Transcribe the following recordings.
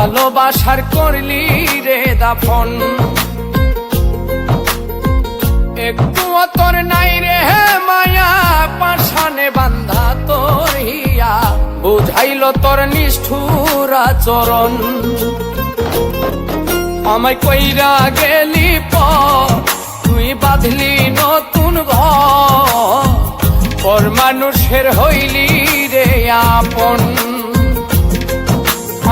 ভালোবাসার করলি রে দাফন। একটু তোর নাই রে মায়া পাশানে বান্ধা তোর হিয়া। বুঝাইল তোর নিষ্ঠুরা চরণ। আমায় কইরা গেলি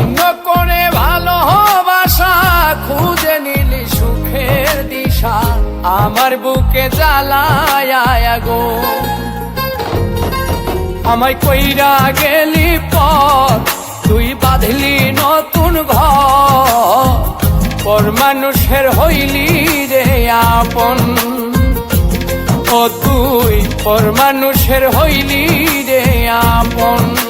ছিন্ন করে ভালোবাসা, খুঁজে নিলি সুখের দিশা, আমার বুকে জ্বালায় গো। আমায় কইরা গেলি পর তুই বাঁধলি নতুন ঘর। পর মানুষের হইলি রে আপন। ও তুই, পর মানুষের হইলি রে আপন।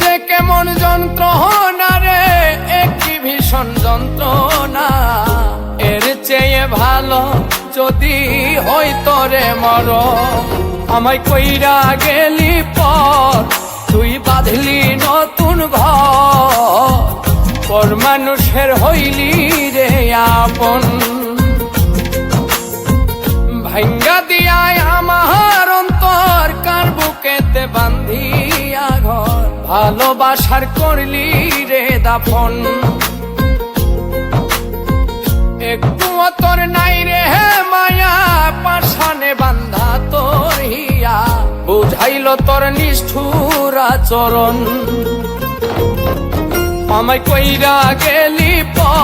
যে কেমন যন্ত্রণা রে একটি ভীষণ যন্ত্রণা। এর চেয়ে ভালো যদি হই রে মর আমায় কইরা গেলি পর ভালোবাসার করলি রে দাফন। একটু তোর নাই রে মায়া পাশানে বান্ধা তোর হিয়া। বুঝাইল তোর নিষ্ঠুর আচরণ। আমায় কইরা গেলি পর